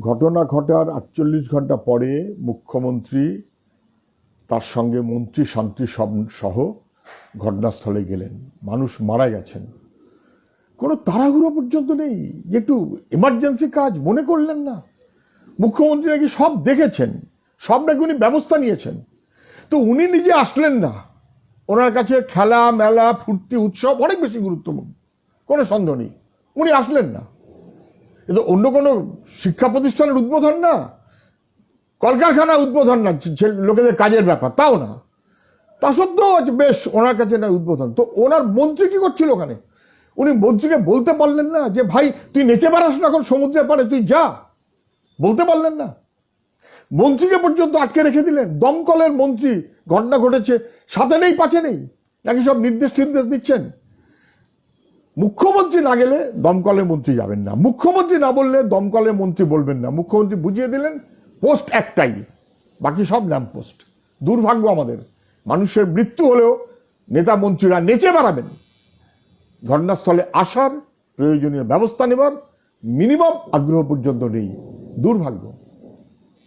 ঘটনা ঘটার আটচল্লিশ ঘণ্টা পরে মুখ্যমন্ত্রী, তার সঙ্গে মন্ত্রী শান্তি সহ ঘটনাস্থলে গেলেন। মানুষ মারা গেছেন। কোনো তাড়াহুড়ো পর্যন্ত নেই। যে একটু এমার্জেন্সি কাজ মনে করলেন না। মুখ্যমন্ত্রী নাকি সব দেখেছেন। সব নাকি উনি ব্যবস্থা নিয়েছেন। তো উনি নিজে আসলেন না। ওনার কাছে খেলা, মেলা, ফুর্তি, উৎসব অনেক বেশি গুরুত্বপূর্ণ। কোনো সন্দেহ নেই। উনি আসলেন না। এ তো অন্য কোনো শিক্ষা প্রতিষ্ঠানের উদ্বোধন না। কলকারখানা উদ্বোধন না লোকেদের কাজের ব্যাপার, তাও না। তা সত্ত্বেও বেশ ওনার কাছে না উদ্বোধন। তো ওনার মন্ত্রী কী করছিল ওখানে? উনি মন্ত্রীকে বলতে পারলেন না যে, ভাই, তুই নেচে বেড়াস না এখন সমুদ্রের পাড়ে, তুই যা। বলতে পারলেন না। মন্ত্রীকে পর্যন্ত আটকে রেখে দিলেন। দমকলের মন্ত্রী, ঘটনা ঘটেছে, সাথে নেই পাশে নেই। নাকি সব নির্দেশ নির্দেশ দিচ্ছেন? মুখ্যমন্ত্রী না গেলে দমকলের মন্ত্রী যাবেন না। মুখ্যমন্ত্রী না বললে দমকলের মন্ত্রী বলবেন না। মুখ্যমন্ত্রী বুঝিয়ে দিলেন পোস্ট একটাই। বাকি সব ল্যাম্প পোস্ট দুর্ভাগ্য আমাদের। মানুষের মৃত্যু হলেও নেতা মন্ত্রীরা নেচে বেড়াবেন। ঘটনাস্থলে আসার প্রয়োজনীয় ব্যবস্থা নেবার মিনিমাম আগ্রহ পর্যন্ত নেই। দুর্ভাগ্য।